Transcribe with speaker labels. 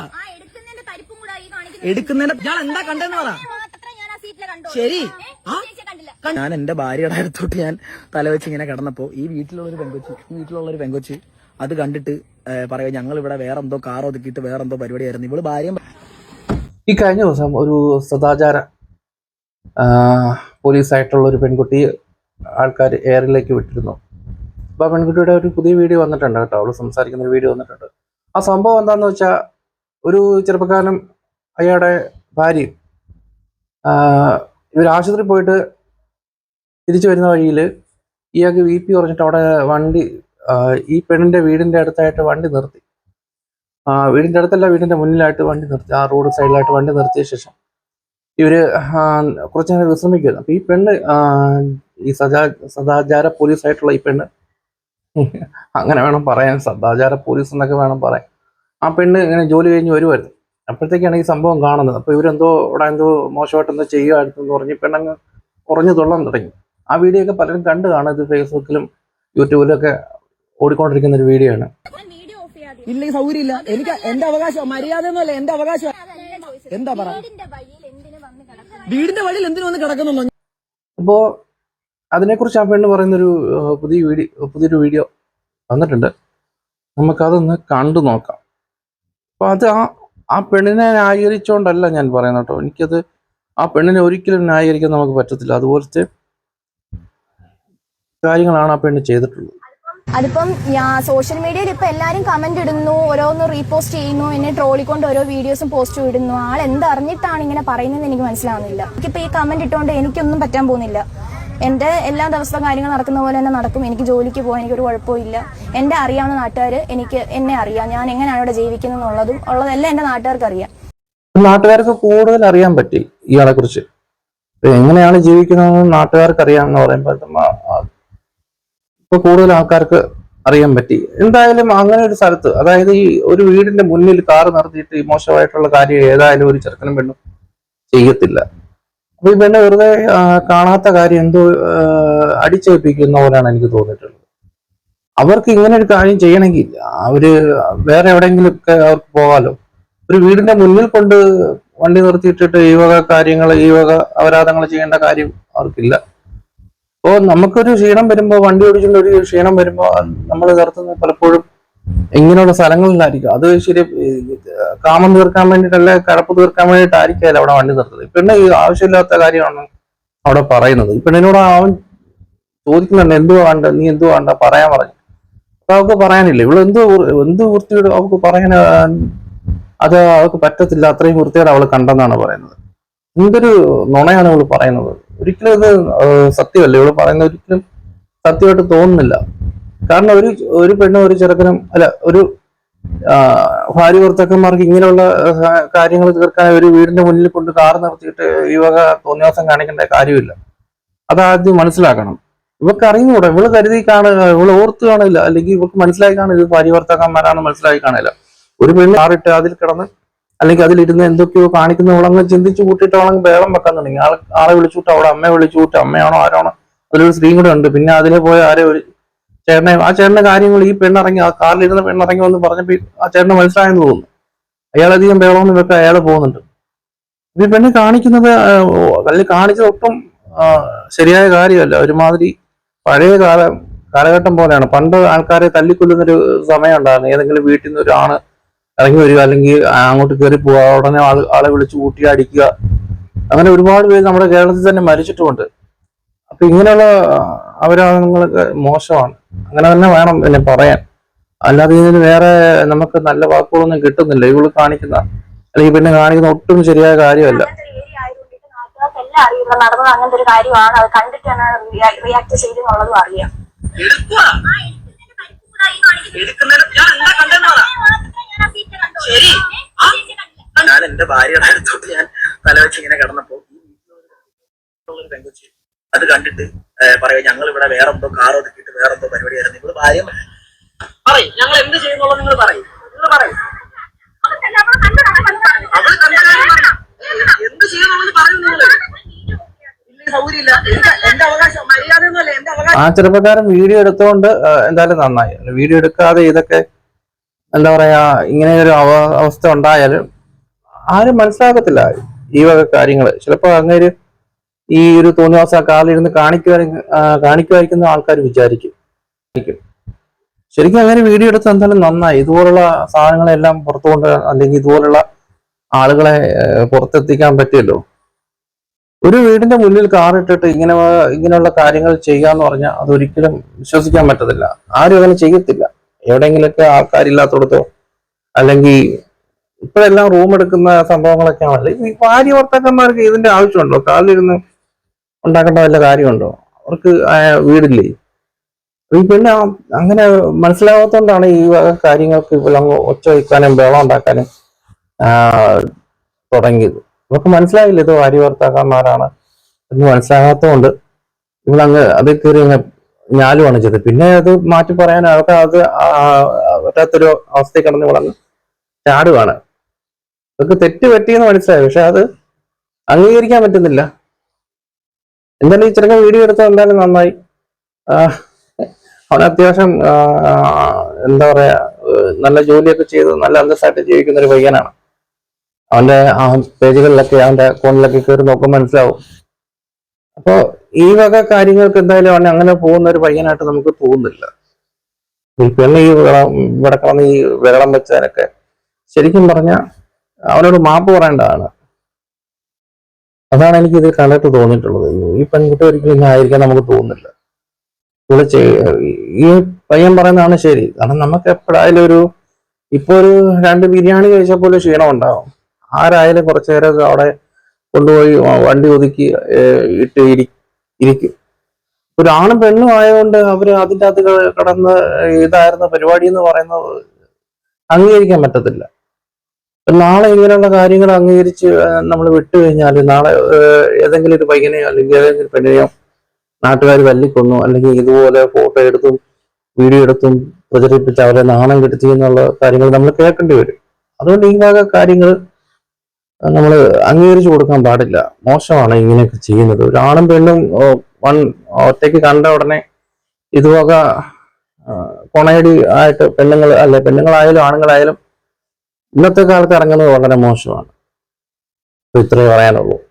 Speaker 1: ആ എടുക്കുന്നതിന്റെ
Speaker 2: ഞാൻ എന്താ കണ്ടെന്ന് പറ.
Speaker 1: ഞാൻ ആ സീറ്റിലെ കണ്ടോ
Speaker 2: ശരി. ഞാൻ എന്റെ ഭാര്യയുടെ അടുത്തോട്ട് ഞാൻ തലവെച്ച് ഇങ്ങനെ കിടന്നപ്പോ ഈ വീട്ടിലുള്ള ഒരു പെങ്കൊച്ചി ഈ വീട്ടിലുള്ള ഒരു പെങ്കൊച്ചി അത് കണ്ടിട്ട് പറയാം ഞങ്ങൾ ഇവിടെ വേറെന്തോ കാർ ഒതുക്കിയിട്ട് വേറെന്തോ പരിപാടിയായിരുന്നു. ഇവൾ ഭാര്യ
Speaker 3: ഈ കഴിഞ്ഞ ദിവസം ഒരു സദാചാര പോലീസ് പോലീസായിട്ടുള്ള ഒരു പെൺകുട്ടി ആൾക്കാർ എയറിലേക്ക് വിട്ടിരുന്നു. അപ്പോൾ ആ പെൺകുട്ടിയുടെ ഒരു പുതിയ വീഡിയോ വന്നിട്ടുണ്ട് കേട്ടോ. അവൾ സംസാരിക്കുന്ന ഒരു വീഡിയോ വന്നിട്ടുണ്ട്. ആ സംഭവം എന്താണെന്ന് വെച്ചാൽ ഒരു ചെറുപ്പക്കാരനും അയാളുടെ ഭാര്യയും ഇവർ ആശുപത്രി പോയിട്ട് തിരിച്ചു വരുന്ന വഴിയിൽ ഇയാൾക്ക് വി പി കുറഞ്ഞിട്ട് അവിടെ വണ്ടി ഈ പെണ്ണിന്റെ വീടിന്റെ അടുത്തായിട്ട് വണ്ടി നിർത്തി. ആ വീടിന്റെ അടുത്തല്ല വീടിന്റെ മുന്നിലായിട്ട് വണ്ടി നിർത്തി. ആ റോഡ് സൈഡിലായിട്ട് വണ്ടി നിർത്തിയ ശേഷം ഇവർ കുറച്ച് നേരം വിശ്രമിക്കുന്നു അപ്പോൾ ഈ പെണ്ണ് ഈ സദാ സദാചാര പോലീസായിട്ടുള്ള ഈ പെണ്ണ് അങ്ങനെ വേണം പറയാൻ സദാചാര പോലീസ് എന്നൊക്കെ വേണം പറയാൻ. ആ പെണ്ണ് ഇങ്ങനെ ജോലി കഴിഞ്ഞ് വരുമായിരുന്നു അപ്പോഴത്തേക്കാണ് ഈ സംഭവം കാണുന്നത്. അപ്പൊ ഇവരെന്തോ ഇവിടെ എന്തോ മോശമായിട്ട് എന്തോ ചെയ്യുമായിരുന്നു പറഞ്ഞ് ഈ പെണ്ണങ്ങ് കുറഞ്ഞു തുള്ളാൻ തുടങ്ങി. ആ വീഡിയോ ഒക്കെ പലരും കണ്ടു കാണും. ഇത് ഫേസ്ബുക്കിലും യൂട്യൂബിലും ഒക്കെ ഓടിക്കൊണ്ടിരിക്കുന്ന ഒരു വീഡിയോ ആണ്.
Speaker 2: ഇല്ലെങ്കിൽ സൗകര്യം ഇല്ല എനിക്ക് എന്റെ അവകാശം മര്യാദ ഒന്നുമല്ല എന്റെ അവകാശം. എന്താ പറ?
Speaker 1: വീടിന്റെ വഴിയിൽ എന്തിനു വന്ന് കിടക്കണം
Speaker 2: വീടിന്റെ വഴിയിൽ എന്തിനു വന്ന് കിടക്കുന്നു
Speaker 3: അപ്പോ അതിനെക്കുറിച്ച് ആ പെണ്ണ് പറയുന്നൊരു ഒരു പുതിയ വീഡിയോ പുതിയൊരു വീഡിയോ വന്നിട്ടുണ്ട്. നമുക്കതൊന്ന് കണ്ടു നോക്കാം. അപ്പൊ അത് ആ ആ പെണ്ണിനെ ന്യായീകരിച്ചുകൊണ്ടല്ല ഞാൻ പറയുന്നത് കേട്ടോ. എനിക്കത് ആ പെണ്ണിനെ ഒരിക്കലും ന്യായീകരിക്കാൻ നമുക്ക് പറ്റത്തില്ല. അതുപോലത്തെ കാര്യങ്ങളാണ് ആ പെണ്ണ് ചെയ്തിട്ടുള്ളത്.
Speaker 4: അതിപ്പം സോഷ്യൽ മീഡിയയിൽ ഇപ്പൊ എല്ലാരും കമന്റ് ഇടുന്നു ഓരോന്ന് റീപോസ്റ്റ് ചെയ്യുന്നു എന്നെ ട്രോളിക്കൊണ്ട് ഓരോ വീഡിയോസും പോസ്റ്റ് ഇടുന്നു. ആൾ എന്തറിഞ്ഞിട്ടാണ് ഇങ്ങനെ പറയുന്നത് എനിക്ക് മനസ്സിലാവുന്നില്ല. എനിക്കിപ്പോ ഈ കമന്റ് ഇട്ടുകൊണ്ട് എനിക്കൊന്നും പറ്റാൻ പോകുന്നില്ല. എന്റെ എല്ലാ ദിവസവും കാര്യങ്ങൾ നടക്കുന്ന പോലെ തന്നെ നടക്കും. എനിക്ക് ജോലിക്ക് പോകാൻ എനിക്കൊരു കുഴപ്പമില്ല എന്റെ അറിയാവുന്ന നാട്ടുകാർ എനിക്ക് എന്നെ അറിയാം. ഞാൻ എങ്ങനെയാണ് ഇവിടെ ജീവിക്കുന്നത് എന്നുള്ളതും ഉള്ളതെല്ലാം എന്റെ നാട്ടുകാർക്ക് അറിയാം.
Speaker 3: നാട്ടുകാർക്ക് കൂടുതൽ അറിയാൻ പറ്റി ഇയാളെ കുറിച്ച് എങ്ങനെയാണ് ജീവിക്കുന്നതെന്ന് നാട്ടുകാർക്ക് അറിയാമെന്ന് പറയുമ്പോൾ നമ്മ- ആ- ഇപ്പൊ കൂടുതൽ ആൾക്കാർക്ക് അറിയാൻ പറ്റി. എന്തായാലും അങ്ങനെ ഒരു സ്ഥലത്ത് അതായത് ഈ ഒരു വീടിന്റെ മുന്നിൽ കാർ നിർത്തിയിട്ട് മോശമായിട്ടുള്ള കാര്യം ഏതായാലും ഒരു ചെറുക്കനും പെണ്ണും ചെയ്യത്തില്ല. അപ്പൊ ഈ വെറുതെ കാണാത്ത കാര്യം എന്തോ അടിച്ചേൽപ്പിക്കുന്ന പോലെയാണ് എനിക്ക് തോന്നിയിട്ടുള്ളത്. അവർക്ക് ഇങ്ങനെ ഒരു കാര്യം ചെയ്യണമെങ്കിൽ അവർ വേറെ എവിടെയെങ്കിലും ഒക്കെ അവർക്ക് പോകാലോ. ഒരു വീടിന്റെ മുന്നിൽ കൊണ്ട് വണ്ടി നിർത്തിയിട്ടിട്ട് ഈ വക കാര്യങ്ങൾ ഈ വക അപരാധങ്ങൾ ചെയ്യേണ്ട കാര്യം അവർക്കില്ല. അപ്പോ നമുക്കൊരു ക്ഷീണം വരുമ്പോ വണ്ടി ഓടിച്ചുകൊണ്ട് ഒരു ക്ഷീണം വരുമ്പോ നമ്മൾ നിർത്തുന്നത് പലപ്പോഴും ഇങ്ങനെയുള്ള സ്ഥലങ്ങളിലായിരിക്കും. അത് ശരി കാമം തീർക്കാൻ വേണ്ടിയിട്ടല്ല കടപ്പ് തീർക്കാൻ വേണ്ടിയിട്ടായിരിക്കില്ല അവിടെ വണ്ടി നിർത്തുന്നത്. പെണ്ണ് ഈ ആവശ്യമില്ലാത്ത കാര്യമാണ് അവിടെ പറയുന്നത്. ഈ പെണ്ണിനോട് അവൻ ചോദിക്കുന്നുണ്ട് എന്തു വേണ്ട നീ എന്തു വേണ്ട പറയാൻ പറഞ്ഞു. അപ്പൊ അവൾക്ക് പറയാനില്ല. ഇവൾ എന്ത് എന്ത് വൃത്തിയോട് അവൾക്ക് പറയാൻ അത് അവൾക്ക് പറ്റത്തില്ല. അത്രയും വൃത്തിയോടെ അവൾ കണ്ടെന്നാണ് പറയുന്നത്. എന്തൊരു നുണയാണ് അവൾ പറയുന്നത്. ഒരിക്കലും ഇത് സത്യമല്ല. ഇവൾ പറയുന്നത് ഒരിക്കലും സത്യമായിട്ട് തോന്നുന്നില്ല. കാരണം ഒരു ഒരു പെണ്ണും ഒരു ചെറുക്കനും അല്ല ഒരു ഭാര്യ ഭർത്താക്കന്മാർക്ക് ഇങ്ങനെയുള്ള കാര്യങ്ങൾ തീർക്കാൻ ഒരു വീടിന്റെ മുന്നിൽ കൊണ്ട് കാർ നിർത്തിയിട്ട് യുവക വക തോന്നിയാസം കാണിക്കേണ്ട കാര്യമില്ല. അതാദ്യം മനസ്സിലാക്കണം. ഇവർക്ക് അറിഞ്ഞുകൂടാ ഇവൾ കരുതി കാണുക ഇവൾ ഓർത്ത് കാണില്ല അല്ലെങ്കിൽ ഇവർക്ക് മനസ്സിലായി കാണില്ല ഇത് ഭാര്യ ഭർത്താക്കന്മാരാണെന്ന് മനസ്സിലായി കാണില്ല. ഒരു പെണ്ണ് കാറിട്ട് അതിൽ കിടന്ന് അല്ലെങ്കിൽ അതിലിരുന്ന് എന്തൊക്കെയോ കാണിക്കുന്ന അവളങ്ങ് ചിന്തിച്ചു കൂട്ടിയിട്ട് അവളങ്ങ് ബേളം വെക്കാൻ തുടങ്ങി. ആളെ വിളിച്ചു വിട്ട് അവിടെ അമ്മയെ വിളിച്ചു വിട്ട് അമ്മയാണോ ആരാണോ അതിലൊരു സ്ത്രീ കൂടെ ഉണ്ട്. പിന്നെ അതിലെ പോയ ആരെ ഒരു ചേട്ടനെ ആ ചേട്ടന്റെ കാര്യങ്ങൾ ഈ പെണ്ണിറങ്ങി ആ കാറിലിരുന്ന പെണ്ണിറങ്ങി വന്ന് പറഞ്ഞപ്പോ ആ ചേട്ടന് മനസ്സിലായെന്ന് തോന്നുന്നു. അയാളധികം ബഹളമൊന്നും വെക്കാൻ അയാൾ പോകുന്നുണ്ട്. ഈ പെണ്ണ് കാണിക്കുന്നത് അല്ലെങ്കിൽ കാണിച്ചത് ഒട്ടും ശരിയായ കാര്യമല്ല. ഒരുമാതിരി പഴയ കാല കാലഘട്ടം പോലെയാണ്. പണ്ട് ആൾക്കാരെ തല്ലിക്കൊല്ലുന്നൊരു സമയം ഉണ്ടായിരുന്നു. ഏതെങ്കിലും വീട്ടിൽ നിന്ന് ഒരാണ് ഇറങ്ങി വരിക അല്ലെങ്കിൽ അങ്ങോട്ട് കയറി പോവുക ഉടനെ ആൾ ആളെ വിളിച്ച് കൂട്ടി അടിക്കുക. അങ്ങനെ ഒരുപാട് പേര് നമ്മുടെ കേരളത്തിൽ തന്നെ മരിച്ചിട്ടുമുണ്ട്. അപ്പൊ ഇങ്ങനെയുള്ള അപരാധങ്ങളൊക്കെ മോശമാണ്. അങ്ങനെ തന്നെ വേണം എന്നെ പറയാൻ. അല്ലാതെ ഇതിന് വേറെ നമുക്ക് നല്ല വാക്കുകളൊന്നും കിട്ടുന്നില്ല. ഇവൾ കാണിക്കുന്ന അല്ലെങ്കിൽ പിന്നെ കാണിക്കുന്ന ഒട്ടും ശരിയായ കാര്യമല്ല.
Speaker 4: അറിയില്ല. നടന്നത് അങ്ങനത്തെ ഒരു കാര്യമാണ്. അത് റിയാക്ട് അറിയാം?
Speaker 2: ഞാൻ എന്റെ ഭാര്യയുടെ അടുത്തോട്ട് ഞാൻ തലവെച്ച് ഇങ്ങനെ കിടന്നപ്പോ ഈ വീട്ടിലുള്ള ഒരു പെങ്കൊച്ച് അത് കണ്ടിട്ട് പറയുക ഞങ്ങൾ ഇവിടെ വേറെ എന്തോ കാർ ഒതുക്കിയിട്ട് വേറെ എന്തോ പരിപാടിയായിരുന്നു നിങ്ങൾ ഭാര്യ പറയും. ഞങ്ങൾ എന്ത് ചെയ്യുന്നുള്ളത് നിങ്ങൾ പറയും. നിങ്ങൾ പറയും. പറയും. എന്ത് ചെയ്യുന്നുള്ളത് പറയും നിങ്ങൾ.
Speaker 3: ആ ചെറുപ്പക്കാരൻ വീഡിയോ എടുത്തുകൊണ്ട് ആ, എന്തായാലും നന്നായി. വീഡിയോ എടുക്കാതെ ഇതൊക്കെ എന്താ പറയാ ഇങ്ങനെ ഒരു അവ അവസ്ഥ ഉണ്ടായാലും ആരും മനസ്സിലാക്കത്തില്ല ഈ വക കാര്യങ്ങൾ ചിലപ്പോൾ അങ്ങേര് ഈ ഒരു തോന്നിവാസം ആ കാറിലിരുന്ന് കാണിക്കുവാ കാണിക്കുമായിരിക്കുന്ന ആൾക്കാർ വിചാരിക്കും. ശരിക്കും അങ്ങനെ വീഡിയോ എടുത്ത് എന്തായാലും നന്നായി. ഇതുപോലുള്ള സാധനങ്ങളെല്ലാം പുറത്തു കൊണ്ട് അല്ലെങ്കിൽ ഇതുപോലുള്ള ആളുകളെ പുറത്തെത്തിക്കാൻ പറ്റിയല്ലോ. ഒരു വീടിന്റെ മുന്നിൽ കാർ ഇട്ടിട്ട് ഇങ്ങനെ ഇങ്ങനെയുള്ള കാര്യങ്ങൾ ചെയ്യാന്ന് പറഞ്ഞാൽ അതൊരിക്കലും വിശ്വസിക്കാൻ പറ്റത്തില്ല. ആരും അങ്ങനെ ചെയ്യത്തില്ല. എവിടെയെങ്കിലൊക്കെ ആൾക്കാരില്ലാത്തടത്തോ അല്ലെങ്കിൽ ഇപ്പോഴെല്ലാം റൂം എടുക്കുന്ന സംഭവങ്ങളൊക്കെ ആണല്ലോ ഈ ഭാര്യ ഭർത്താക്കന്മാർക്ക് ഇതിന്റെ ആവശ്യമുണ്ടോ? കാലിലിരുന്ന് ഉണ്ടാക്കേണ്ട വല്ല കാര്യമുണ്ടോ? അവർക്ക് വീടില്ലേ? ഈ പിന്നെ അങ്ങനെ മനസ്സിലാവാത്തോണ്ടാണ് ഈ കാര്യങ്ങൾക്ക് അങ്ങ് ഒച്ച വയ്ക്കാനും വേളം ഉണ്ടാക്കാനും തുടങ്ങിയത്. ഇവർക്ക് മനസ്സിലായില്ല ഇത് ഭാര്യ ഭർത്താക്കന്മാരാണ് എന്ന് മനസ്സിലാകാത്തതുകൊണ്ട് ഇവളങ്ങ് അത് കയറി അങ്ങ് ഞാലുമാണ് ചെയ്തത്. പിന്നെ അത് മാറ്റി പറയാൻ അവർക്ക് അത് പറ്റാത്തൊരു അവസ്ഥയിൽ കിടന്ന് ഇവളങ്ങ് ചാടുവാണ്. ഇവർക്ക് തെറ്റ് പറ്റിയെന്ന് മനസ്സിലായി. പക്ഷെ അത് അംഗീകരിക്കാൻ പറ്റുന്നില്ല. എന്തായാലും ഈ വീഡിയോ എടുത്തത് എന്തായാലും നന്നായി. അവൻ അത്യാവശ്യം എന്താ പറയാ നല്ല ജോലിയൊക്കെ ചെയ്ത് നല്ല അന്തസ്സായിട്ട് ജീവിക്കുന്ന ഒരു പയ്യനാണ്. അവന്റെ ആ പേജുകളിലൊക്കെ അവന്റെ അക്കൗണ്ടിലൊക്കെ കയറി നോക്കുമ്പോൾ മനസ്സിലാവും. അപ്പൊ ഈ വക കാര്യങ്ങൾക്ക് എന്തായാലും അവൻ അങ്ങനെ പോകുന്ന ഒരു പയ്യനായിട്ട് നമുക്ക് തോന്നുന്നില്ല. ഈ പെണ്ണ് ഈ ഇവിടെ കിടന്ന് ഈ വിരളം വെച്ചതിനൊക്കെ ശരിക്കും പറഞ്ഞ അവനോട് മാപ്പ് പറയേണ്ടതാണ്. അതാണ് എനിക്ക് ഇത് കണ്ടിട്ട് തോന്നിയിട്ടുള്ളത് ഈ പെൺകുട്ടി ഒരിക്കലും ഇങ്ങനെ ആയിരിക്കാൻ നമുക്ക് തോന്നുന്നില്ല. ഇവിടെ ഈ പയ്യൻ പറയുന്നതാണ് ശരി. കാരണം നമുക്ക് എപ്പോഴായാലും ഒരു ഇപ്പൊ ഒരു രണ്ട് ബിരിയാണി കഴിച്ചാൽ പോലും ക്ഷീണം ഉണ്ടാവും. ആരായാലും കുറച്ചു നേരം അവിടെ കൊണ്ടുപോയി വണ്ടി ഒതുക്കി ഇട്ട് ഇരി ഇരിക്കും. ഒരു ആണും പെണ്ണും ആയതുകൊണ്ട് അവർ അതിന്റെ അകത്ത് കടന്ന് ഇതായിരുന്ന പരിപാടി എന്ന് പറയുന്നത് അംഗീകരിക്കാൻ പറ്റത്തില്ല. നാളെ ഇങ്ങനെയുള്ള കാര്യങ്ങൾ അംഗീകരിച്ച് നമ്മൾ വിട്ടു കഴിഞ്ഞാൽ നാളെ ഏതെങ്കിലും ഒരു പയ്യനെയോ അല്ലെങ്കിൽ ഏതെങ്കിലും പെണ്ണിനെയോ നാട്ടുകാർ തല്ലിക്കൊന്നു അല്ലെങ്കിൽ ഇതുപോലെ ഫോട്ടോ എടുത്തും വീഡിയോ എടുത്തും പ്രചരിപ്പിച്ച് അവരെ നാണം കെടുത്തി എന്നുള്ള കാര്യങ്ങൾ നമ്മൾ കേൾക്കേണ്ടി വരും. അതുകൊണ്ട് ഈ വക കാര്യങ്ങൾ നമ്മൾ അംഗീകരിച്ചു കൊടുക്കാൻ പാടില്ല. മോശമാണ് ഇങ്ങനെയൊക്കെ ചെയ്യുന്നത്. ഒരാണും പെണ്ണും വൺ ഒറ്റയ്ക്ക് കണ്ട ഉടനെ ഇതുവക കൊണയടി ആയിട്ട് പെണ്ണുങ്ങൾ അല്ലെ പെണ്ണുങ്ങളായാലും ആണുങ്ങളായാലും ഇന്നത്തെ കാലത്ത് ഇറങ്ങുന്നത് വളരെ മോശമാണ്. ഇത്രയേ ഇത്രേ പറയാനുള്ളൂ.